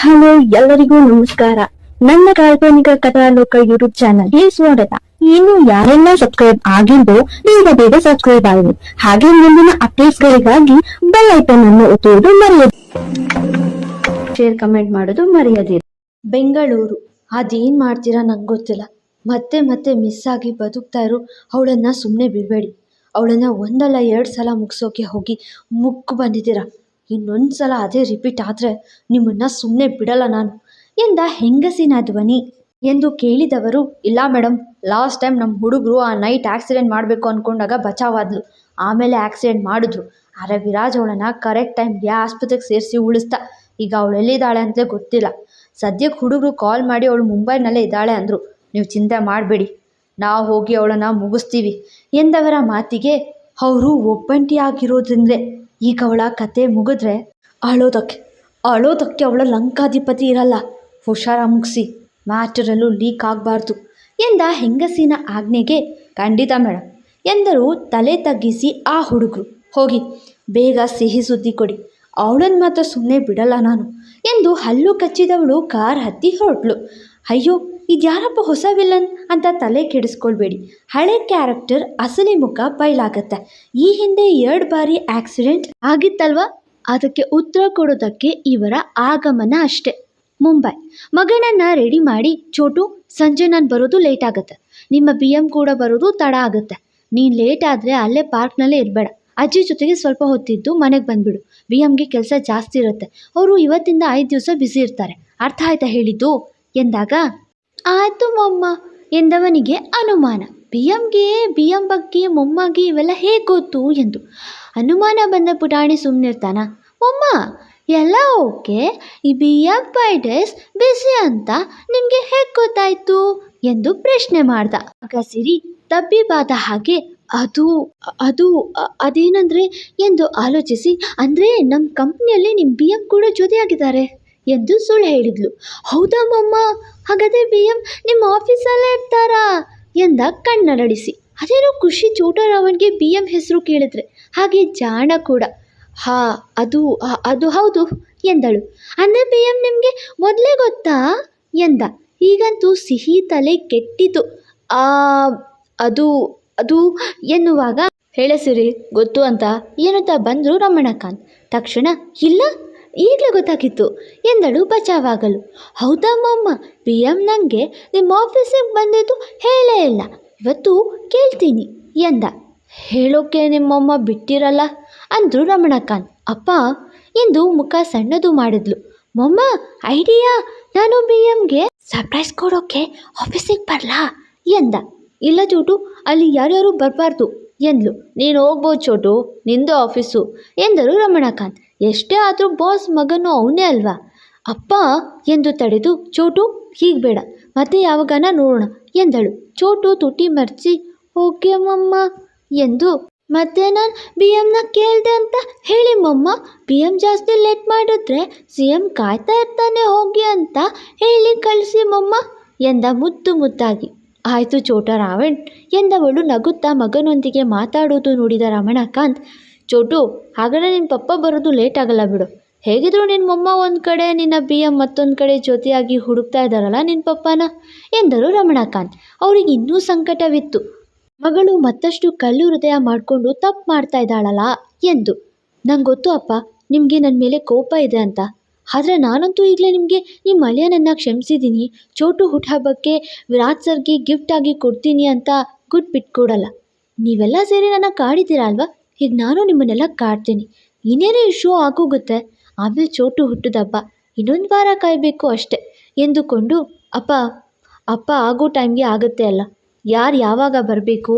Hello, ಎಲ್ಲರಿಗೂ ನಮಸ್ಕಾರ. ನನ್ನ ಕಾಲ್ಪನಿಕ ಕಥಾಲೋಕ ಯೂಟ್ಯೂಬ್ ಚಾನಲ್ಗೆ ಸ್ವಾಗತ. ಇನ್ನು ಯಾರೆಲ್ಲ ಸಬ್ಸ್ಕ್ರೈಬ್ ಆಗಿದ್ದು ಬೇಗ ಬೇಗ ಸಬ್ಸ್ಕ್ರೈಬ್ ಆಗಿ. ಹಾಗೆ ಮುಂದಿನ ಅಪ್ಡೇಟ್ಸ್ ಗಳಿಗಾಗಿ ಬೆಲ್ ಐಕನ್ ಅನ್ನು ಒತ್ತುವುದು ಮರೆಯದು ಶೇರ್ ಕಮೆಂಟ್ ಮಾಡೋದು ಮರೆಯದಿರಿ. ಬೆಂಗಳೂರು. ಅದೇನ್ ಮಾಡ್ತೀರಾ ನಂಗೆ ಗೊತ್ತಿಲ್ಲ. ಮತ್ತೆ ಮತ್ತೆ ಮಿಸ್ ಆಗಿ ಬದುಕ್ತಾ ಇರೋ. ಅವಳನ್ನ ಸುಮ್ಮನೆ ಬಿಡಬೇಡಿ. ಅವಳನ್ನ ಒಂದಲ್ಲ ಎರಡು ಸಲ ಮುಗಿಸೋಕೆ ಹೋಗಿ ಮುಕ್ಕು ಬಂದಿದ್ದೀರಾ. ಇನ್ನೊಂದು ಸಲ ಅದೇ ರಿಪೀಟ್ ಆದರೆ ನಿಮ್ಮನ್ನ ಸುಮ್ಮನೆ ಬಿಡಲ್ಲ ನಾನು ಎಂದ ಹೆಂಗಸಿನ ಧ್ವನಿ ಎಂದು ಕೇಳಿದವರು, ಇಲ್ಲ ಮೇಡಮ್ ಲಾಸ್ಟ್ ಟೈಮ್ ನಮ್ಮ ಹುಡುಗರು ಆ ನೈಟ್ ಆಕ್ಸಿಡೆಂಟ್ ಮಾಡಬೇಕು ಅಂದ್ಕೊಂಡಾಗ ಬಚಾವಾದ್ಲು. ಆಮೇಲೆ ಆಕ್ಸಿಡೆಂಟ್ ಮಾಡಿದ್ರು. ಆದರೆ ವಿರಾಜ್ ಅವಳನ್ನು ಕರೆಕ್ಟ್ ಟೈಮ್ಗೆ ಆಸ್ಪತ್ರೆಗೆ ಸೇರಿಸಿ ಉಳಿಸ್ತಾ. ಈಗ ಅವಳು ಎಲ್ಲಿದ್ದಾಳೆ ಅಂತಲೇ ಗೊತ್ತಿಲ್ಲ. ಸದ್ಯಕ್ಕೆ ಹುಡುಗರು ಕಾಲ್ ಮಾಡಿ ಅವಳು ಮುಂಬೈನಲ್ಲೇ ಇದ್ದಾಳೆ ಅಂದರು. ನೀವು ಚಿಂತೆ ಮಾಡಬೇಡಿ. ನಾವು ಹೋಗಿ ಅವಳನ್ನು ಮುಗಿಸ್ತೀವಿ. ಎಂದವರ ಮಾತಿಗೆ, ಅವರು ಒಬ್ಬಂಟಿಯಾಗಿರೋದ್ರಿಂದಲೇ ಈಗ ಅವಳ ಕತೆ ಮುಗಿದ್ರೆ ಅಳೋದಕ್ಕೆ ಅಳೋದಕ್ಕೆ ಅವಳ ಲಂಕಾಧಿಪತಿ ಇರಲ್ಲ. ಹುಷಾರ ಮುಗಿಸಿ, ಮ್ಯಾಟರಲ್ಲೂ ಲೀಕ್ ಆಗಬಾರ್ದು ಎಂದ ಹೆಂಗಸಿನ ಆಜ್ಞೆಗೆ, ಖಂಡಿತ ಮೇಡಮ್ ಎಂದರು ತಲೆ ತಗ್ಗಿಸಿ ಆ ಹುಡುಗರು. ಹೋಗಿ, ಬೇಗ ಸಿಹಿ ಸುದ್ದಿ ಕೊಡಿ ಅವಳನ್ನು ಮಾತ್ರ ಸುಮ್ಮನೆ ಬಿಡಲ್ಲ ನಾನು ಎಂದು ಹಲ್ಲು ಕಚ್ಚಿದವಳು ಕಾರ್ ಹತ್ತಿ ಹೊರಟ್ಲು. ಅಯ್ಯೋ ಇದ್ಯಾರಪ್ಪ ಹೊಸ ವಿಲನ್ ಅಂತ ತಲೆ ಕೆಡಿಸ್ಕೊಳ್ಬೇಡಿ. ಹಳೆ ಕ್ಯಾರೆಕ್ಟರ್ ಅಸಲಿ ಮುಖ ಬಯಲಾಗತ್ತೆ. ಈ ಹಿಂದೆ ಎರಡು ಬಾರಿ ಆಕ್ಸಿಡೆಂಟ್ ಆಗಿತ್ತಲ್ವಾ? ಅದಕ್ಕೆ ಉತ್ತರ ಕೊಡೋದಕ್ಕೆ ಇವರ ಆಗಮನ ಅಷ್ಟೆ. ಮುಂಬೈ. ಮಗನನ್ನು ರೆಡಿ ಮಾಡಿ ಚೋಟು, ಸಂಜೆ ನಾನು ಬರೋದು ಲೇಟ್ ಆಗುತ್ತೆ. ನಿಮ್ಮ ಬಿ ಎಂ ಕೂಡ ಬರೋದು ತಡ ಆಗುತ್ತೆ. ನೀನು ಲೇಟ್ ಆದರೆ ಅಲ್ಲೇ ಪಾರ್ಕ್ನಲ್ಲೇ ಇರಬೇಡ. ಅಜ್ಜಿ ಜೊತೆಗೆ ಸ್ವಲ್ಪ ಹೊತ್ತಿದ್ದು ಮನೆಗೆ ಬಂದುಬಿಡು. ಬಿ ಎಮ್ಗೆ ಕೆಲಸ ಜಾಸ್ತಿ ಇರುತ್ತೆ. ಅವರು ಇವತ್ತಿಂದ ಐದು ದಿವಸ ಬ್ಯುಸಿ ಇರ್ತಾರೆ. ಅರ್ಥ ಆಯ್ತಾ ಹೇಳಿದ್ದು? ಎಂದಾಗ ಆಯಿತು ಮೊಮ್ಮ ಎಂದವನಿಗೆ ಅನುಮಾನ. ಬಿ ಎಂಗೆ ಬಿ ಎಂ ಬಗ್ಗೆ ಮೊಮ್ಮಗೆ ಇವೆಲ್ಲ ಹೇಗೆ ಗೊತ್ತು ಎಂದು. ಅನುಮಾನ ಬಂದ ಪುಟಾಣಿ ಸುಮ್ಮನಿರ್ತಾನ ಮೊಮ್ಮ, ಎಲ್ಲ ಓಕೆ? ಈ ಬಿ ಎಂ ಡೇಸ್ ಬಿಸಿ ಅಂತ ನಿಮಗೆ ಹೇಗೆ ಗೊತ್ತಾಯ್ತು? ಎಂದು ಪ್ರಶ್ನೆ ಮಾಡ್ದ. ಆಗ ತಬ್ಬಿಬಾದ ಹಾಗೆ ಅದು ಅದು ಅದೇನಂದರೆ ಅದೇನಂದ್ರೆ? ಎಂದು ಆಲೋಚಿಸಿ, ಅಂದರೆ ನಮ್ಮ ಕಂಪ್ನಿಯಲ್ಲಿ ನಿಮ್ಮ ಬಿ ಎಂ ಕೂಡ ಜೊತೆಯಾಗಿದ್ದಾರೆ. ಎಂದು ಸುಳ್ಳು ಹೇಳಿದ್ಲು. ಹೌದಾ ಮಮ್ಮ? ಹಾಗಾದರೆ ಬಿ ಎಂ ನಿಮ್ಮ ಆಫೀಸಲ್ಲೇ ಇರ್ತಾರಾ? ಎಂದ ಕಣ್ಣರಳಿಸಿ ಅದೇನೋ ಖುಷಿ ಚೋಟರಾವನ್ಗೆ ಬಿ ಎಂ ಹೆಸರು ಕೇಳಿದ್ರೆ. ಹಾಗೆ ಜಾಣ ಕೂಡ. ಹಾ, ಅದು ಅದು ಹೌದು, ಎಂದಳು. ಅಂದರೆ ಬಿ ಎಂ ನಿಮಗೆ ಮೊದಲೇ ಗೊತ್ತಾ? ಎಂದ. ಈಗಂತೂ ಸಿಹಿ ತಲೆ ಕೆಟ್ಟಿತು. ಆ, ಅದು ಅದು, ಎನ್ನುವಾಗ ಹೇಳಸಿರಿ ಗೊತ್ತು ಅಂತ ಏನಂತ ಬಂದರು ರಮಣಕಾಂತ್. ತಕ್ಷಣ, ಇಲ್ಲ ಈಗಲೇ ಗೊತ್ತಾಗಿತ್ತು ಎಂದಳು ಬಚಾವಾಗಲು. ಹೌದಾ ಮಮ್ಮ ಪಿ ಎಂ ನನಗೆ ನಿಮ್ಮ ಆಫೀಸಿಗೆ ಬಂದಿದ್ದು ಹೇಳೇ ಇಲ್ಲ. ಇವತ್ತು ಕೇಳ್ತೀನಿ ಎಂದ. ಹೇಳೋಕೆ ನಿಮ್ಮಮ್ಮ ಬಿಟ್ಟಿರಲ್ಲ? ಅಂದರು ರಮಣಕಾಂತ್. ಅಪ್ಪ ಎಂದು ಮುಖ ಸಣ್ಣದು ಮಾಡಿದ್ಲು. ಮೊಮ್ಮ ಐಡಿಯಾ? ನಾನು ಬಿ ಎಮ್ಗೆ ಸರ್ಪ್ರೈಸ್ ಕೊಡೋಕೆ ಆಫೀಸಿಗೆ ಬರಲಾ ಎಂದ. ಇಲ್ಲ ಚೋಟು, ಅಲ್ಲಿ ಯಾರ್ಯಾರು ಬರಬಾರ್ದು ಎಂದ್ಲು. ನೀನು ಹೋಗ್ಬೋದು ಚೋಟು, ನಿಂದು ಆಫೀಸು ಎಂದರು ರಮಣಕಾಂತ್. ಎಷ್ಟೇ ಆದರೂ ಬಾಸ್ ಮಗನು ಅವನೇ ಅಲ್ವಾ? ಅಪ್ಪ ಎಂದು ತಡೆದು ಚೋಟು, ಹೀಗೆ ಬೇಡ. ಮತ್ತೆ ಯಾವಾಗನ ನೋಡೋಣ ಎಂದಳು. ಚೋಟು ತುಟಿ ಮರ್ಚಿ, ಓಕೆ ಮಮ್ಮ ಎಂದು. ಮತ್ತೆ ನಾನು ಬಿ ಎಮ್ನ ಕೇಳಿದೆ ಅಂತ ಹೇಳಿ ಮಮ್ಮ. ಬಿ ಎಂ ಜಾಸ್ತಿ ಲೇಟ್ ಮಾಡಿದ್ರೆ ಸಿ ಎಂ ಕಾಯ್ತಾ ಇರ್ತಾನೆ ಹೋಗಿ ಅಂತ ಹೇಳಿ ಕಳಿಸಿ ಮಮ್ಮ ಎಂದ ಮುದ್ದು ಮುದ್ದಾಗಿ. ಆಯಿತು ಚೋಟ ರಾವಣ್ ಎಂದವಳು ನಗುತ್ತಾ ಮಗನೊಂದಿಗೆ ಮಾತಾಡೋದು ನೋಡಿದ ರಮಣಕಾಂತ್ ಚೋಟು, ಹಾಗಾದ್ರೆ ನಿನ್ನ ಪಪ್ಪ ಬರೋದು ಲೇಟ್ ಆಗಲ್ಲ ಬಿಡು. ಹೇಗಿದ್ರು ನಿನ್ನ ಮೊಮ್ಮ ಒಂದು ಕಡೆ, ನಿನ್ನ ಬಿ ಎಂ ಮತ್ತೊಂದು ಕಡೆ ಜೊತೆಯಾಗಿ ಹುಡುಕ್ತಾ ಇದ್ದಾರಲ್ಲ ನಿನ್ನ ಪಪ್ಪನ? ಎಂದರು ರಮಣಕಾಂತ್. ಅವರಿಗೆ ಇನ್ನೂ ಸಂಕಟವಿತ್ತು. ಮಗಳು ಮತ್ತಷ್ಟು ಕಲ್ಲು ಹೃದಯ ಮಾಡಿಕೊಂಡು ತಪ್ಪು ಮಾಡ್ತಾ ಇದ್ದಾಳಲ್ಲ ಎಂದು. ನಂಗೆ ಗೊತ್ತು ಅಪ್ಪ, ನಿಮಗೆ ನನ್ನ ಮೇಲೆ ಕೋಪ ಇದೆ ಅಂತ. ಆದರೆ ನಾನಂತೂ ಈಗಲೇ ನಿಮಗೆ ನಿಮ್ಮ ಅಳಿಯನನ್ನು ಕ್ಷಮಿಸಿದ್ದೀನಿ ಚೋಟು ಹುಟ್ಟಹಬ್ಬಕ್ಕೆ ವಿರಾಟ್ ಸರ್ಗೆ ಗಿಫ್ಟ್ ಆಗಿ ಕೊಡ್ತೀನಿ ಅಂತ ಗುಡ್ ಬಿಟ್ಕೊಡಲ್ಲ ನೀವೆಲ್ಲ ಸೇರಿ ನನ್ನ ಕಾಡಿದ್ದೀರಾ ಅಲ್ವಾ? ಈಗ ನಾನು ನಿಮ್ಮನ್ನೆಲ್ಲ ಕಾಡ್ತೀನಿ. ಇನ್ನೇನೇ ಶೋ ಆಗೋಗುತ್ತೆ? ಆಮೇಲೆ ಚೋಟು ಹುಟ್ಟಿದಬ್ಬ. ಇನ್ನೊಂದು ವಾರ ಕಾಯಬೇಕು ಅಷ್ಟೆ ಎಂದುಕೊಂಡು, ಅಪ್ಪ ಅಪ್ಪ, ಆಗೋ ಟೈಮ್ಗೆ ಆಗುತ್ತೆ ಅಲ್ಲ. ಯಾರು ಯಾವಾಗ ಬರಬೇಕು?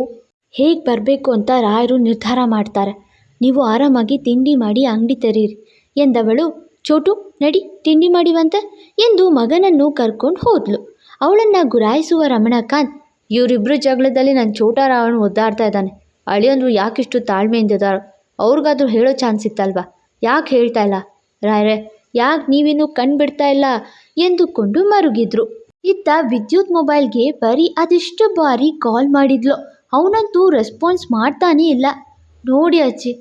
ಹೇಗೆ ಬರಬೇಕು ಅಂತ ರಾಯರು ನಿರ್ಧಾರ ಮಾಡ್ತಾರೆ. ನೀವು ಆರಾಮಾಗಿ ತಿಂಡಿ ಮಾಡಿ ಅಂಗಡಿ ತೆರೀರಿ ಎಂದವಳು. ಚೋಟು, ನಡಿ, ತಿಂಡಿ ಮಾಡಿವಂತೆ ಎಂದು ಮಗನನ್ನು ಕರ್ಕೊಂಡು ಹೋದ್ಲು. ಅವಳನ್ನು ಗುರಾಯಿಸುವ ರಮಣಕಾಂತ್ ಇವರಿಬ್ಬರು ಜಗಳದಲ್ಲಿ ನನ್ನ ಚೋಟ ರಾವಣ ಒದ್ದಾಡ್ತಾ ಇದ್ದಾನೆ. ಅಳಿಯಂದ್ರು ಯಾಕಿಷ್ಟು ತಾಳ್ಮೆಯಿಂದಿದ್ದಾರೋ ಅವ್ರಿಗಾದ್ರೂ ಹೇಳೋ ಚಾನ್ಸ್ ಇತ್ತಲ್ವಾ? ಯಾಕೆ ಹೇಳ್ತಾ ಇಲ್ಲ? ರಾಯರೇ, ಯಾಕೆ ನೀವಿನ್ನೂ ಕಣ್ ಬಿಡ್ತಾ ಇಲ್ಲ? ಎಂದುಕೊಂಡು ಮರುಗಿದ್ರು. ಇತ್ತ ವಿದ್ಯುತ್ ಮೊಬೈಲ್ಗೆ ಬರೀ ಅದೆಷ್ಟು ಬಾರಿ ಕಾಲ್ ಮಾಡಿದ್ಲು. ಅವನಂತೂ ರೆಸ್ಪಾನ್ಸ್ ಮಾಡ್ತಾನೇ ಇಲ್ಲ. ನೋಡಿ ಅಜ್ಜಿ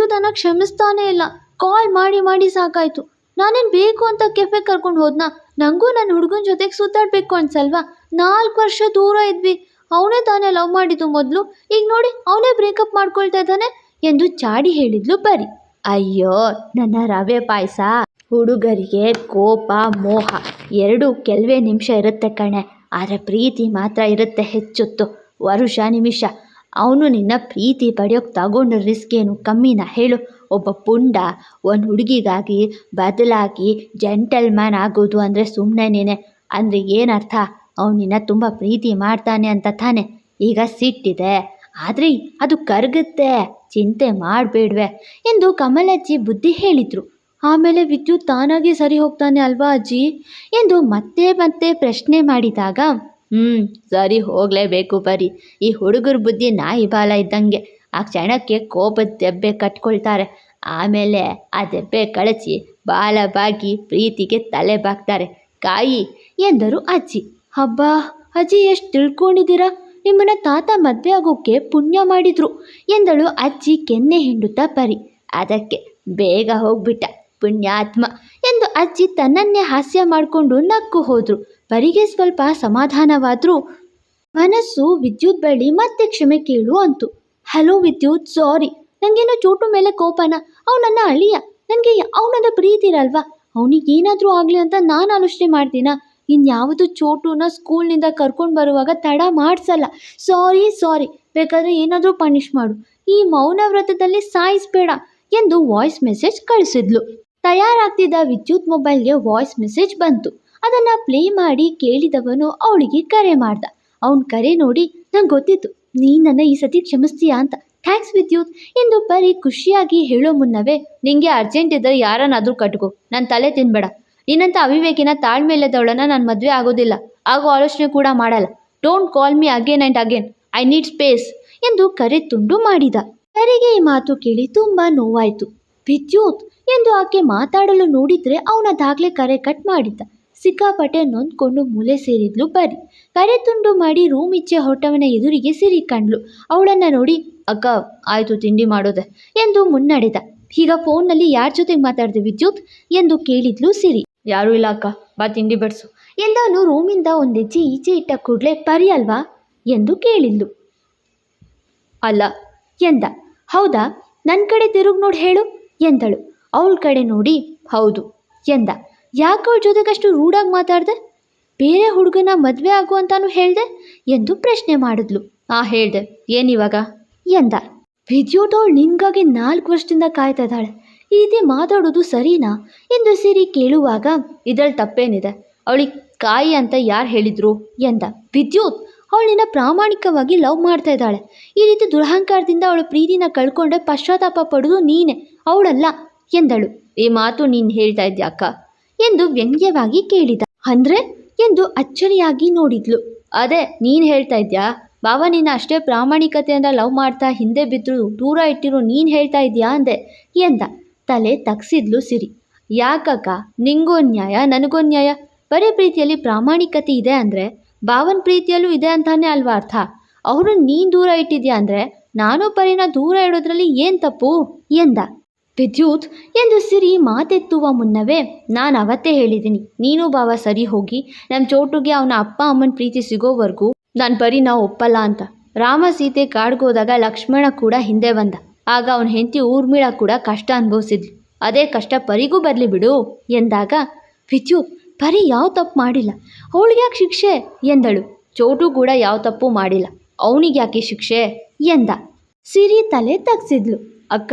ಅನ್ನ ಕ್ಷಮಿಸ್ತಾನೇ ಇಲ್ಲ. ಕಾಲ್ ಮಾಡಿ ಮಾಡಿ ಸಾಕಾಯ್ತು. ನಾನೇನು ಬೇಕು ಅಂತ ಕೆಫೆ ಕರ್ಕೊಂಡು ಹೋದ್ನಾ? ನನಗೂ ನನ್ನ ಹುಡುಗನ ಜೊತೆಗೆ ಸುತ್ತಾಡಬೇಕು ಅನ್ಸಲ್ವಾ? ನಾಲ್ಕು ವರ್ಷ ದೂರ ಇದ್ವಿ. ಅವನೇ ತಾನೇ ಲವ್ ಮಾಡಿದ್ದು ಮೊದಲು. ಈಗ ನೋಡಿ, ಅವನೇ ಬ್ರೇಕಪ್ ಮಾಡ್ಕೊಳ್ತಾ ಇದ್ದಾನೆ ಎಂದು ಚಾಡಿ ಹೇಳಿದ್ಲು ಬರಿ. ಅಯ್ಯೋ, ನನ್ನ ರವೆ ಪಾಯಸ. ಹುಡುಗರಿಗೆ ಕೋಪ, ಮೋಹ, ಎರಡು ಕೆಲವೇ ನಿಮಿಷ ಇರುತ್ತೆ ಕಣೆ. ಆದರೆ ಪ್ರೀತಿ ಮಾತ್ರ ಇರುತ್ತೆ ಹೆಚ್ಚೊತ್ತು. ವರುಷ ನಿಮಿಷ. ಅವನು ನಿನ್ನ ಪ್ರೀತಿ ಪಡೆಯೋಕ್ಕೆ ತಗೊಂಡ ರಿಸ್ಕ್ ಏನು? ಕಮ್ಮಿನ? ಹೇಳು. ಒಬ್ಬ ಪುಂಡ, ಒಂದು ಹುಡುಗಿಗಾಗಿ ಬದಲಾಗಿ ಜೆಂಟಲ್ಮ್ಯಾನ್ ಆಗೋದು ಅಂದರೆ ಸುಮ್ಮನೆ ನೀನೆ. ಅಂದರೆ ಏನರ್ಥ ಅವನು ನಿನ್ನ ತುಂಬ ಪ್ರೀತಿ ಮಾಡ್ತಾನೆ ಅಂತ ತಾನೆ. ಈಗ ಸಿಟ್ಟಿದೆ. ಆದರೆ ಅದು ಕರಗುತ್ತೆ. ಚಿಂತೆ ಮಾಡಬೇಡ್ವೆ ಎಂದು ಕಮಲಜ್ಜಿ ಬುದ್ಧಿ ಹೇಳಿದರು. ಆಮೇಲೆ ವಿದ್ಯುತ್ ತಾನಾಗಿ ಸರಿ ಹೋಗ್ತಾನೆ ಅಲ್ವಾ ಅಜ್ಜಿ? ಎಂದು ಮತ್ತೆ ಮತ್ತೆ ಪ್ರಶ್ನೆ ಮಾಡಿದಾಗ ಹ್ಞೂ ಸರಿ ಹೋಗಲೇಬೇಕು ಬರೀ ಈ ಹುಡುಗರ ಬುದ್ಧಿ ನಾಯಿ ಬಾಲ ಇದ್ದಂಗೆ ಆ ಕ್ಷಣಕ್ಕೆ ಕೋಪದ ದೆಬ್ಬೆ ಕಟ್ಕೊಳ್ತಾರೆ. ಆಮೇಲೆ ಆ ದೆಬ್ಬೆ ಕಳಚಿ ಬಾಲ ಬಾಗಿ ಪ್ರೀತಿಗೆ ತಲೆ ಬಾಕ್ತಾರೆ ಕಾಯಿ ಎಂದರು ಅಜ್ಜಿ. ಹಬ್ಬ ಅಜ್ಜಿ ಎಷ್ಟು ತಿಳ್ಕೊಂಡಿದ್ದೀರಾ? ನಿಮ್ಮನ್ನ ತಾತ ಮದುವೆ ಆಗೋಕ್ಕೆ ಪುಣ್ಯ ಮಾಡಿದ್ರು ಎಂದಳು ಅಜ್ಜಿ ಕೆನ್ನೆ ಹಿಂಡುತ್ತಾ ಪರಿ. ಅದಕ್ಕೆ ಬೇಗ ಹೋಗ್ಬಿಟ್ಟ, ಪುಣ್ಯಾತ್ಮ ಎಂದು ಅಜ್ಜಿ ತನ್ನನ್ನೇ ಹಾಸ್ಯ ಮಾಡಿಕೊಂಡು ನಕ್ಕು ಹೋದ್ರು. ಪರಿಗೆ ಸ್ವಲ್ಪ ಸಮಾಧಾನವಾದರೂ ಮನಸ್ಸು ವಿದ್ಯುತ್ ಬಳಿ ಮತ್ತೆ ಕ್ಷಮೆ ಕೇಳು ಅಂತು. ಹಲೋ ವಿದ್ಯುತ್, ಸಾರಿ. ನನಗೇನೋ ಚೂಟು ಮೇಲೆ ಕೋಪನ. ಅವ್ನು ನನ್ನ ಅಳಿಯ. ನನಗೆ ಅವನದ ಪ್ರೀತಿ ಇರಲ್ವಾ? ಅವನಿಗೆ ಏನಾದರೂ ಆಗಲಿ ಅಂತ ನಾನು ಆಲೋಚನೆ ಮಾಡ್ತೀನ? ಇನ್ಯಾವುದು ಚೋಟುನ ಸ್ಕೂಲ್ನಿಂದ ಕರ್ಕೊಂಡು ಬರುವಾಗ ತಡ ಮಾಡಿಸಲ್ಲ. ಸಾರಿ ಸಾರಿ. ಬೇಕಾದರೆ ಏನಾದರೂ ಪನಿಷ್ ಮಾಡು. ಈ ಮೌನ ವ್ರತದಲ್ಲಿ ಸಾಯಿಸ್ಬೇಡ ಎಂದು ವಾಯ್ಸ್ ಮೆಸೇಜ್ ಕಳಿಸಿದ್ಲು. ತಯಾರಾಗ್ತಿದ್ದ ವಿದ್ಯುತ್ ಮೊಬೈಲ್ಗೆ ವಾಯ್ಸ್ ಮೆಸೇಜ್ ಬಂತು. ಅದನ್ನು ಪ್ಲೇ ಮಾಡಿ ಕೇಳಿದವನು ಅವಳಿಗೆ ಕರೆ ಮಾಡ್ದ. ಅವನ ಕರೆ ನೋಡಿ ನಂಗೆ ಗೊತ್ತಿತ್ತು ನೀ ನನ್ನ ಈ ಸತಿ ಕ್ಷಮಿಸ್ತೀಯಾ ಅಂತ. ಥ್ಯಾಂಕ್ಸ್ ವಿದ್ಯುತ್ ಎಂದು ಬರೀ ಖುಷಿಯಾಗಿ ಹೇಳೋ ಮುನ್ನವೇ ನಿಂಗೆ ಅರ್ಜೆಂಟ್ ಇದ್ದರೆ ಯಾರನ್ನಾದರೂ ಕಟ್ಕೋ. ನಾನು ತಲೆ ತಿನ್ಬೇಡ. ನಿನ್ನಂಥ ಅವಿವೇಕಿನ ತಾಳ್ಮೆ ಇಲ್ಲದವಳನ್ನ ನಾನು ಮದುವೆ ಆಗೋದಿಲ್ಲ. ಆಗೋ ಆಲೋಚನೆ ಕೂಡ ಮಾಡಲ್ಲ. Don't call me again and again I need space ಎಂದು ಕರೆ ತುಂಡು ಮಾಡಿದ. ಕರೆಗೆ ಈ ಮಾತು ಕೇಳಿ ತುಂಬ ನೋವಾಯಿತು. ವಿದ್ಯುತ್ ಎಂದು ಆಕೆ ಮಾತಾಡಲು ನೋಡಿದ್ರೆ ಅವನ ದಾಖಲೆ ಕರೆ ಕಟ್ ಮಾಡಿದ್ದ. ಸಿಕ್ಕಾಪಟ್ಟೆ ನೊಂದ್ಕೊಂಡು ಮೂಲೆ ಸೇರಿದ್ಲು ಬರಿ. ಕರೆ ತುಂಡು ಮಾಡಿ ರೂಮ್ ಇಚ್ಛೆ ಹೊಟ್ಟವನ ಎದುರಿಗೆ ಸಿರಿ ಕಂಡ್ಲು. ಅವಳನ್ನ ನೋಡಿ, ಅಕ್ಕ, ಆಯ್ತು, ತಿಂಡಿ ಮಾಡೋದೆ ಎಂದು ಮುನ್ನಡೆದ. ಈಗ ಫೋನ್ನಲ್ಲಿ ಯಾರ ಜೊತೆಗೆ ಮಾತಾಡಿದೆ ವಿದ್ಯುತ್? ಎಂದು ಕೇಳಿದ್ಲು ಸಿರಿ. ಯಾರೂ ಇಲ್ಲ ಅಕ್ಕ. ಬಾ, ತಿಂಡಿ ಬಡಿಸು. ಎಂದವನು ರೂಮಿಂದ ಒಂದೆಜ್ಜೆ ಈಚೆ ಇಟ್ಟ ಕೂಡಲೇ ಪರಿ ಅಲ್ವಾ ಎಂದು ಕೇಳಿದ್ಲು. ಅಲ್ಲ, ಎಂದ. ಹೌದಾ? ನನ್ನ ಕಡೆ ತಿರುಗಿ ನೋಡಿ ಹೇಳು ಎಂದಳು. ಅವಳ ಕಡೆ ನೋಡಿ ಹೌದು ಎಂದ. ಯಾಕೆ ಅವಳ ಜೊತೆಗಷ್ಟು ರೂಢಾಗಿ ಮಾತಾಡ್ದೆ? ಬೇರೆ ಹುಡುಗನ ಮದುವೆ ಆಗು ಅಂತಾನು ಹೇಳ್ದೆ ಎಂದು ಪ್ರಶ್ನೆ ಮಾಡಿದ್ಲು. ಆ, ಹೇಳ್ದೆ. ಏನಿವಾಗ ಎಂದ. ವಿದ್ಯುತ್ ಅವಳು ನಿನ್ಗಾಗಿ ನಾಲ್ಕು ವರ್ಷದಿಂದ ಕಾಯ್ತಾ ಇದ್ದಾಳೆ. ಈ ರೀತಿ ಮಾತಾಡೋದು ಸರಿನಾ? ಎಂದು ಸಿರಿ ಕೇಳುವಾಗ ಇದರಲ್ಲಿ ತಪ್ಪೇನಿದೆ. ಅವಳಿಗೆ ಕಾಯಿ ಅಂತ ಯಾರು ಹೇಳಿದ್ರು? ಎಂದ. ವಿದ್ಯುತ್! ಅವಳಿನ ಪ್ರಾಮಾಣಿಕವಾಗಿ ಲವ್ ಮಾಡ್ತಾ ಇದ್ದಾಳೆ. ಈ ರೀತಿ ದುರಹಂಕಾರದಿಂದ ಅವಳ ಪ್ರೀತಿನ ಕಳ್ಕೊಂಡೆ ಪಶ್ಚಾತ್ತಾಪ ಪಡೋದು ನೀನೆ, ಅವಳಲ್ಲ, ಎಂದಳು. ಈ ಮಾತು ನೀನು ಹೇಳ್ತಾ ಇದ್ದ್ಯಾ ಅಕ್ಕ? ಎಂದು ವ್ಯಂಗ್ಯವಾಗಿ ಕೇಳಿದ. ಅಂದ್ರೆ? ಎಂದು ಅಚ್ಚರಿಯಾಗಿ ನೋಡಿದ್ಲು. ಅದೇ, ನೀನು ಹೇಳ್ತಾ ಇದ್ಯಾ? ಬಾವ, ನಿನ್ನ ಅಷ್ಟೇ ಪ್ರಾಮಾಣಿಕತೆಯಿಂದ ಲವ್ ಮಾಡ್ತಾ ಹಿಂದೆ ಬಿದ್ದರು ದೂರ ಇಟ್ಟಿರು ನೀನು ಹೇಳ್ತಾ ಇದ್ಯಾ? ಅಂದೆ. ಎಂದ. ತಲೆ ತಗ್ಸಿದ್ಲು ಸಿರಿ. ಯಾಕಕ್ಕ? ನಿಂಗೋ ನ್ಯಾಯ ನನಗೋ ನ್ಯಾಯ ಬರೀ ಪ್ರೀತಿಯಲ್ಲಿ ಪ್ರಾಮಾಣಿಕತೆ ಇದೆ ಅಂದರೆ? ಭಾವನ್ ಪ್ರೀತಿಯಲ್ಲೂ ಇದೆ ಅಂತಾನೆ ಅಲ್ವಾ ಅರ್ಥ? ಅವರು ನೀನು ದೂರ ಇಟ್ಟಿದ್ಯಾ ಅಂದರೆ? ನಾನು ಪರಿನ ದೂರ ಇಡೋದ್ರಲ್ಲಿ ಏನು ತಪ್ಪು? ಎಂದ. ವಿದ್ಯುತ್, ಎಂದು ಸಿರಿ ಮಾತೆತ್ತುವ ಮುನ್ನವೇ ನಾನು ಅವತ್ತೇ ಹೇಳಿದ್ದೀನಿ. ನೀನು ಬಾವ ಸರಿ ಹೋಗಿ ನಮ್ಮ ಚೋಟುಗೆ ಅವನ ಅಪ್ಪ ಅಮ್ಮನ ಪ್ರೀತಿ ಸಿಗೋವರೆಗೂ ನಾನು ಬರೀ ನಾವು ಒಪ್ಪಲ್ಲ ಅಂತ. ರಾಮ ಸೀತೆ ಕಾಡ್ಗೋದಾಗ ಲಕ್ಷ್ಮಣ ಕೂಡ ಹಿಂದೆ ಬಂದ. ಆಗ ಅವನ ಹೆಂಡತಿ ಊರ್ಮಿಳ ಕೂಡ ಕಷ್ಟ ಅನುಭವಿಸಿದ್ಲು. ಅದೇ ಕಷ್ಟ ಪರಿಗೂ ಬರಲಿ ಬಿಡು ಎಂದಾಗ ವಿಚು ಪರಿ ಯಾವ ತಪ್ಪು ಮಾಡಿಲ್ಲ. ಅವಳಿಗೆ ಯಾಕೆ ಶಿಕ್ಷೆ? ಎಂದಳು. ಚೋಟು ಕೂಡ ಯಾವ ತಪ್ಪು ಮಾಡಿಲ್ಲ. ಅವನಿಗೆ ಯಾಕೆ ಶಿಕ್ಷೆ? ಎಂದ. ಸಿರಿ ತಲೆ ತಗ್ಸಿದ್ಲು. ಅಕ್ಕ,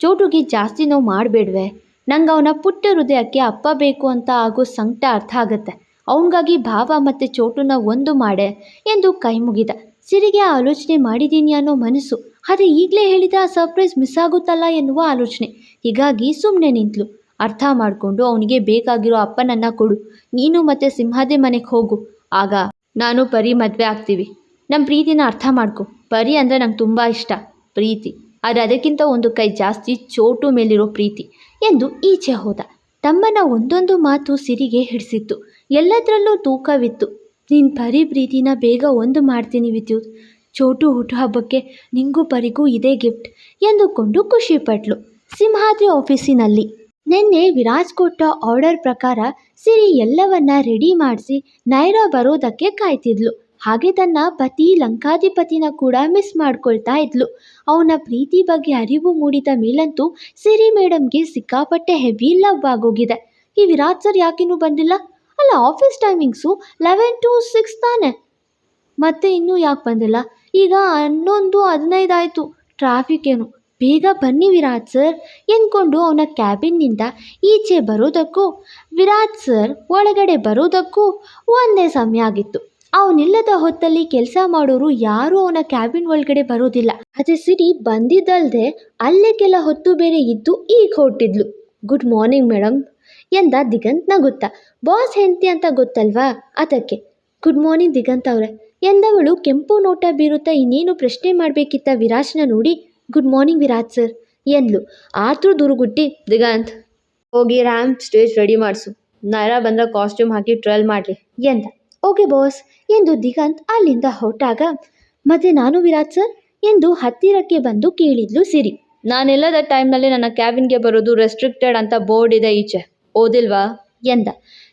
ಚೋಟುಗೆ ಜಾಸ್ತಿ ನೋವು ಮಾಡಬೇಡ್ವೆ. ನಂಗೆ ಅವನ ಪುಟ್ಟ ಹೃದಯಕ್ಕೆ ಅಪ್ಪ ಬೇಕು ಅಂತ ಆಗೋ ಸಂಕಟ ಅರ್ಥ ಆಗುತ್ತೆ. ಅವನಿಗಾಗಿ ಭಾವ ಮತ್ತು ಚೋಟುನ ಒಂದು ಮಾಡೆ ಎಂದು ಕೈ ಮುಗಿದ. ಸಿರಿಗೆ ಆಲೋಚನೆ ಮಾಡಿದ್ದೀನಿ ಅನ್ನೋ ಮನಸ್ಸು ಆದರೆ ಈಗಲೇ ಹೇಳಿದ ಆ ಸರ್ಪ್ರೈಸ್ ಮಿಸ್ ಆಗುತ್ತಲ್ಲ ಎನ್ನುವ ಆಲೋಚನೆ. ಹೀಗಾಗಿ ಸುಮ್ಮನೆ ನಿಂತಳು ಅರ್ಥ ಮಾಡಿಕೊಂಡು ಅವನಿಗೆ ಬೇಕಾಗಿರೋ ಅಪ್ಪನನ್ನ ಕೊಡು. ನೀನು ಮತ್ತೆ ಸಿಂಹದೇ ಮನೆಗೆ ಹೋಗು. ಆಗ, ನಾನು ಪರಿ ಮದುವೆ ಆಗ್ತೀವಿ. ನಮ್ಮ ಪ್ರೀತಿನ ಅರ್ಥ ಮಾಡ್ಕೊ. ಪರಿ ಅಂದರೆ ನಂಗೆ ತುಂಬ ಇಷ್ಟ. ಪ್ರೀತಿ. ಆದರೆ ಅದಕ್ಕಿಂತ ಒಂದು ಕೈ ಜಾಸ್ತಿ ಚೋಟು ಮೇಲಿರೋ ಪ್ರೀತಿ ಎಂದು ಈಚೆ ಹೋದ. ತಮ್ಮನ ಒಂದೊಂದು ಮಾತು ಸಿರಿಗೆ ಹಿಡಿಸಿತ್ತು. ಎಲ್ಲದರಲ್ಲೂ ತೂಕವಿತ್ತು. ನೀನು ಪರಿ ಪ್ರೀತಿನ ಬೇಗ ಒಂದು ಮಾಡ್ತೀನಿ ವಿದ್ಯುತ್. ಚೋಟು ಹುಟ್ಟುಹಬ್ಬಕ್ಕೆ ನಿಂಗೂ ಪರಿಗೂ ಇದೇ ಗಿಫ್ಟ್ ಎಂದುಕೊಂಡು ಖುಷಿಪಟ್ಲು. ಸಿಂಹಾದ್ರಿ ಆಫೀಸಿನಲ್ಲಿ ನಿನ್ನೆ ವಿರಾಜ್ ಕೊಟ್ಟ ಆರ್ಡರ್ ಪ್ರಕಾರ ಸಿರಿ ಎಲ್ಲವನ್ನ ರೆಡಿ ಮಾಡಿಸಿ ನೈರಾ ಬರೋದಕ್ಕೆ ಕಾಯ್ತಿದ್ಲು. ಹಾಗೆ ತನ್ನ ಪತಿ ಲಂಕಾಧಿಪತಿನ ಕೂಡ ಮಿಸ್ ಮಾಡ್ಕೊಳ್ತಾ ಇದ್ಲು. ಅವನ ಪ್ರೀತಿ ಬಗ್ಗೆ ಅರಿವು ಮೂಡಿದ ಮೇಲಂತೂ ಸಿರಿ ಮೇಡಮ್ಗೆ ಸಿಕ್ಕಾಪಟ್ಟೆ ಹೆವಿ ಲವ್ ಆಗೋಗಿದೆ. ಈ ವಿರಾಜ್ ಸರ್ ಯಾಕಿನ್ನೂ ಬಂದಿಲ್ಲ? ಅಲ್ಲ, office timings eleven to six ತಾನೆ. ಮತ್ತೆ ಇನ್ನೂ ಯಾಕೆ ಬಂದಿಲ್ಲ? ಈಗ ಹನ್ನೊಂದು ಹದಿನೈದು ಆಯಿತು. ಟ್ರಾಫಿಕ್ ಏನು? ಬೇಗ ಬನ್ನಿ ವಿರಾಟ್ ಸರ್ ಎಂದ್ಕೊಂಡು ಅವನ ಕ್ಯಾಬಿನ್ನಿಂದ ಈಚೆ ಬರೋದಕ್ಕೂ ವಿರಾಟ್ ಸರ್ ಒಳಗಡೆ ಬರೋದಕ್ಕೂ ಒಂದೇ ಸಮಯ ಆಗಿತ್ತು. ಅವನಿಲ್ಲದ ಹೊತ್ತಲ್ಲಿ ಕೆಲಸ ಮಾಡೋರು ಯಾರೂ ಅವನ ಕ್ಯಾಬಿನ್ ಒಳಗಡೆ ಬರೋದಿಲ್ಲ ಅದೇ ಸಿರಿ ಬಂದಿದ್ದಲ್ದೆ ಅಲ್ಲೇ ಕೆಲ ಹೊತ್ತು ಬೇರೆ ಇದ್ದು ಈಗ ಹೊರಟಿದ್ಲು. ಗುಡ್ ಮಾರ್ನಿಂಗ್ ಮೇಡಮ್ ಎಂದ ದಿಗಂತ್ ನಗುತ್ತಾ. ಬಾಸ್ ಹೆಂಡತಿ ಅಂತ ಗೊತ್ತಲ್ವಾ? ಅದಕ್ಕೆ. ಗುಡ್ ಮಾರ್ನಿಂಗ್ ದಿಗಂತ್ ಅವರೇ. ಎಂದವಳು ಕೆಂಪು ನೋಟ ಬೀರುತ್ತಾ ಇನ್ನೇನು ಪ್ರಶ್ನೆ ಮಾಡಬೇಕಿತ್ತ ವಿರಾಜ್ನ ನೋಡಿ, ಗುಡ್ ಮಾರ್ನಿಂಗ್ ವಿರಾಜ್ ಸರ್ ಎಂದ್ಲು. ಆದ್ರೂ ದುರುಗುಟ್ಟಿ, ದಿಗಂತ್, ಹೋಗಿ ರ್ಯಾಂಪ್ ಸ್ಟೇಜ್ ರೆಡಿ ಮಾಡಿಸು. ನೈರಾ ಬಂದ ಕಾಸ್ಟ್ಯೂಮ್ ಹಾಕಿ ಟ್ರಯಲ್ ಮಾಡಲಿ ಎಂದ. ಓಕೆ ಬಾಸ್ ಎಂದು ದಿಗಂತ್ ಅಲ್ಲಿಂದ ಹೊರಟಾಗ, ಮತ್ತೆ ನಾನು ವಿರಾಜ್ ಸರ್? ಎಂದು ಹತ್ತಿರಕ್ಕೆ ಬಂದು ಕೇಳಿದ್ಲು ಸಿರಿ. ನಾನೆಲ್ಲದ ಟೈಮ್ನಲ್ಲಿ ನನ್ನ ಕ್ಯಾಬಿನ್ಗೆ ಬರೋದು ರೆಸ್ಟ್ರಿಕ್ಟೆಡ್ ಅಂತ ಬೋರ್ಡ್ ಇದೆ ಈಚೆ. ಓದಿಲ್ವಾ? ಎಂದ.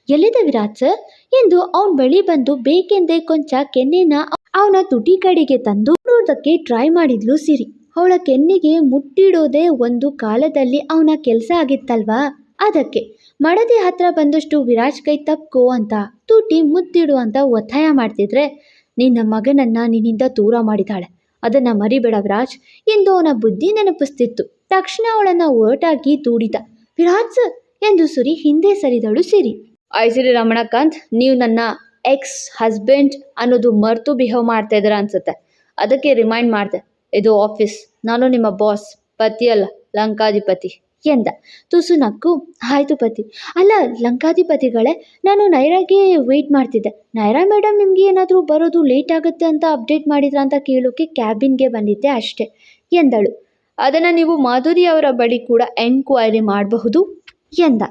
ಎಲ್ಲಿದೆ ವಿರಾಜ್ ಸರ್? ಎಂದು ಅವನ್ ಬಳಿ ಬಂದು ಬೇಕೆಂದೇ ಕೊಂಚ ಕೆನ್ನೆನ ಅವನ ತುಟಿ ಕಡೆಗೆ ತಂದು ನೋಡೋದಕ್ಕೆ ಟ್ರೈ ಮಾಡಿದ್ಲು ಸಿರಿ. ಅವಳ ಕೆನ್ನೆಗೆ ಮುಟ್ಟಿಡೋದೇ ಒಂದು ಕಾಲದಲ್ಲಿ ಅವನ ಕೆಲಸ ಆಗಿತ್ತಲ್ವಾ? ಅದಕ್ಕೆ ಮಡದಿ ಹತ್ರ ಬಂದಷ್ಟು ವಿರಾಜ್ ಕೈ ತಪ್ಕೋ ಅಂತ, ತುಟಿ ಮುತ್ತಿಡು ಅಂತ ಒತ್ತಾಯ ಮಾಡ್ತಿದ್ರೆ, ನಿನ್ನ ಮಗನನ್ನ ನಿನ್ನಿಂದ ದೂರ ಮಾಡಿದಾಳೆ ಅದನ್ನ ಮರಿಬೇಡ ವಿರಾಜ್ ಎಂದು ಅವನ ಬುದ್ಧಿ ನೆನಪಿಸ್ತಿತ್ತು. ತಕ್ಷಣ ಅವಳನ್ನ ಒರಟಾಗಿ ದೂಡಿದ. ವಿರಾಜ್ ಎಂದು ಸುರಿ ಹಿಂದೆ ಸರಿದಳು ಸಿರಿ. ಐಸಿರಿ ರಮಣಕಾಂತ್, ನೀವು ನನ್ನ ಎಕ್ಸ್ ಹಸ್ಬೆಂಡ್ ಅನ್ನೋದು ಮರೆತು ಬಿಹೇವ್ ಮಾಡ್ತಾ ಇದ್ದೀರಾ ಅನ್ಸುತ್ತೆ. ಅದಕ್ಕೆ ರಿಮೈಂಡ್ ಮಾಡಿದೆ. ಇದು ಆಫೀಸ್ ನಾನು ನಿಮ್ಮ ಬಾಸ್ ಪತಿ ಅಲ್ಲ, ಲಂಕಾಧಿಪತಿ ಎಂದ. ತುಸು ನಕ್ಕು, ಆಯಿತು ಪತಿ. ಅಲ್ಲ, ಲಂಕಾಧಿಪತಿಗಳೇ, ನಾನು ನೈರಾಗೆ ವೆಯ್ಟ್ ಮಾಡ್ತಿದ್ದೆ. ನೈರಾ ಮೇಡಮ್ ನಿಮಗೆ ಏನಾದರೂ ಬರೋದು ಲೇಟ್ ಆಗುತ್ತೆ ಅಂತ ಅಪ್ಡೇಟ್ ಮಾಡಿದ್ರ ಅಂತ ಕೇಳೋಕೆ ಕ್ಯಾಬಿನ್ಗೆ ಬಂದಿದ್ದೆ ಅಷ್ಟೇ, ಎಂದಳು. ಅದನ್ನು ನೀವು ಮಾಧುರಿ ಅವರ ಬಳಿ ಕೂಡ ಎನ್ಕ್ವೈರಿ ಮಾಡಬಹುದು, ಎಂದ.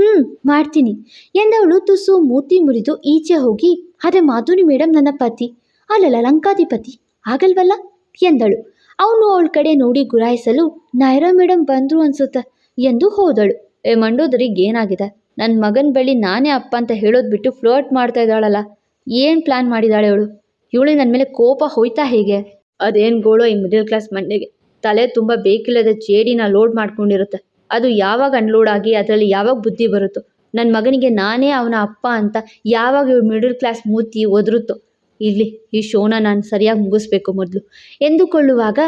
ಹ್ಞೂ ಮಾಡ್ತೀನಿ. ಎಂದವಳು ತುಸು ಮೂತಿ ಮುರಿದು ಈಚೆ ಹೋಗಿ ಅದೇ ಮಾಧುನಿ ಮೇಡಮ್ ನನ್ನ ಪತಿ. ಅಲ್ಲಲ್ಲ, ಲಂಕಾಧಿಪತಿ. ಆಗಲ್ವಲ್ಲ? ಎಂದಳು. ಅವನು ಅವಳ ಕಡೆ ನೋಡಿ ಗುರಾಯಿಸಲು, ನಾಯರ ಮೇಡಮ್ ಬಂದರು ಅನ್ಸುತ್ತೆ? ಎಂದು ಹೋದಳು. ಏ ಮಂಡೋದರಿಗೆ ಏನಾಗಿದೆ? ನನ್ನ ಮಗನ ಬಳಿ ನಾನೇ ಅಪ್ಪ ಅಂತ ಹೇಳೋದು ಬಿಟ್ಟು ಫ್ಲೋಟ್ ಮಾಡ್ತಾ ಇದ್ದಾಳಲ್ಲ. ಏನ್ ಪ್ಲಾನ್ ಮಾಡಿದಾಳೆ ಅವಳು? ಇವಳು ನನ್ನ ಮೇಲೆ ಕೋಪ ಹೋಯ್ತಾ ಹೇಗೆ? ಅದೇನ್ ಗೋಳೋ ಈ ಮಿಡಲ್ ಕ್ಲಾಸ್ ಮಂಡಿಗೆ ತಲೆ ತುಂಬಾ ಬೇಕಿಲ್ಲದ ಜೇಡಿನ ಲೋಡ್ ಮಾಡ್ಕೊಂಡಿರುತ್ತೆ. ಅದು ಯಾವಾಗ ಅನ್ಲೋಡ್ ಆಗಿ ಅದರಲ್ಲಿ ಯಾವಾಗ ಬುದ್ಧಿ ಬರುತ್ತೋ. ನನ್ನ ಮಗನಿಗೆ ನಾನೇ ಅವನ ಅಪ್ಪ ಅಂತ ಯಾವಾಗ ಇವ್ರ ಮಿಡಲ್ ಕ್ಲಾಸ್ ಮೂತಿ ಒದರುತ್ತೋ. ಇರಲಿ, ಈ ಶೋನ ನಾನು ಸರಿಯಾಗಿ ಮುಗಿಸ್ಬೇಕು ಮೊದಲು. ಎಂದುಕೊಳ್ಳುವಾಗ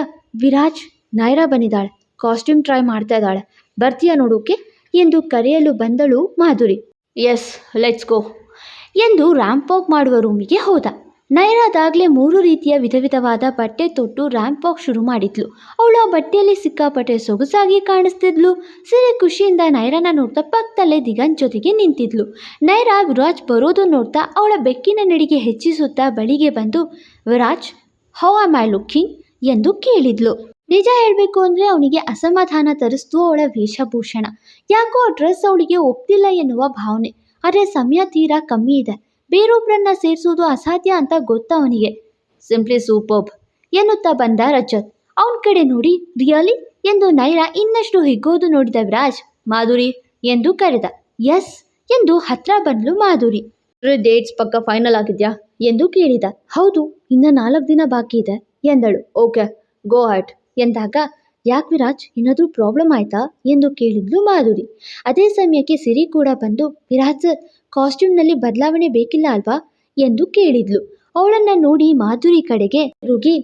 ವಿರಾಜ್ ನೈರಾ ಬಂದಿದ್ದಾಳೆ. ಕಾಸ್ಟ್ಯೂಮ್ ಟ್ರೈ ಮಾಡ್ತಾ ಇದ್ದಾಳೆ. ಬರ್ತೀಯಾ ನೋಡೋಕೆ? ಎಂದು ಕರೆಯಲು ಬಂದಳು ಮಾಧುರಿ. ಎಸ್ ಲೆಟ್ಸ್ ಗೋ ಎಂದು ರ್ಯಾಂಪ್ ವಾಕ್ ಮಾಡುವ ರೂಮಿಗೆ ಹೋದ. ನೈರಾದಾಗಲೇ ಮೂರು ರೀತಿಯ ವಿಧ ವಿಧವಾದ ಬಟ್ಟೆ ತೊಟ್ಟು ರ್ಯಾಂಪ್ ವಾಕ್ ಶುರು ಮಾಡಿದ್ಲು. ಅವಳು ಆ ಬಟ್ಟೆಯಲ್ಲಿ ಸಿಕ್ಕಾಪಟ್ಟೆ ಸೊಗಸಾಗಿ ಕಾಣಿಸ್ತಿದ್ಲು. ಸರಿ ಖುಷಿಯಿಂದ ನೈರಾನ ನೋಡ್ತಾ ಪಕ್ಕದಲ್ಲೇ ದಿಗನ್ ಜೊತೆಗೆ ನಿಂತಿದ್ಲು. ನೈರಾ ವಿರಾಜ್ ಬರೋದು ನೋಡ್ತಾ ಅವಳ ಬೆಕ್ಕಿನ ನಡಿಗೆ ಹೆಚ್ಚಿಸುತ್ತಾ ಬಳಿಗೆ ಬಂದು, Viraj how am I looking ಎಂದು ಕೇಳಿದ್ಲು. ನಿಜ ಹೇಳಬೇಕು ಅಂದರೆ ಅವನಿಗೆ ಅಸಮಾಧಾನ ತರಿಸ್ತು ಅವಳ ವೇಷಭೂಷಣ. ಯಾಕೋ ಆ ಡ್ರೆಸ್ ಅವಳಿಗೆ ಒಪ್ತಿಲ್ಲ ಎನ್ನುವ ಭಾವನೆ. ಆದರೆ ಸಮಯ ತೀರಾ ಕಮ್ಮಿ ಇದೆ. ಬೇರೊಬ್ಬರನ್ನ ಸೇರಿಸೋದು ಅಸಾಧ್ಯ ಅಂತ ಗೊತ್ತವನಿಗೆ. ಸಿಂಪ್ಲಿ ಸೂಪರ್ಬ್ ಎನ್ನುತ್ತಾ ಬಂದ ರಜತ್. ಅವನ ಕಡೆ ನೋಡಿ, ರಿಯಲಿ? ಎಂದು ನೈರಾ ಇನ್ನಷ್ಟು ಹಿಗ್ಗೋದು ನೋಡಿದ ವಿರಾಜ್, ಮಾಧುರಿ ಎಂದು ಕರೆದ. ಎಸ್ ಎಂದು ಹತ್ರ ಬಂದ್ಲು ಮಾಧುರಿ. ಡೇಟ್ಸ್ ಪಕ್ಕ ಫೈನಲ್ ಆಗಿದ್ಯಾ? ಎಂದು ಕೇಳಿದ. ಹೌದು, ಇನ್ನ ನಾಲ್ಕು ದಿನ ಬಾಕಿ ಇದೆ, ಎಂದಳು. ಓಕೆ, ಗೋ ಹಟ್ ಎಂದಾಗ, ಯಾಕೆ ವಿರಾಜ್, ಏನಾದರೂ ಪ್ರಾಬ್ಲಮ್ ಆಯ್ತಾ? ಎಂದು ಕೇಳಿದ್ಲು ಮಾಧುರಿ. ಅದೇ ಸಮಯಕ್ಕೆ ಸಿರಿ ಕೂಡ ಬಂದು, ವಿರಾಜ್ ಕಾಸ್ಟ್ಯೂಮ್ನಲ್ಲಿ ಬದಲಾವಣೆ ಬೇಕಿಲ್ಲ ಅಲ್ವಾ ಎಂದು ಕೇಳಿದ್ಲು. ಅವಳನ್ನು ನೋಡಿ ಮಾಧುರಿ ಕಡೆಗೆ, ರುಗಿ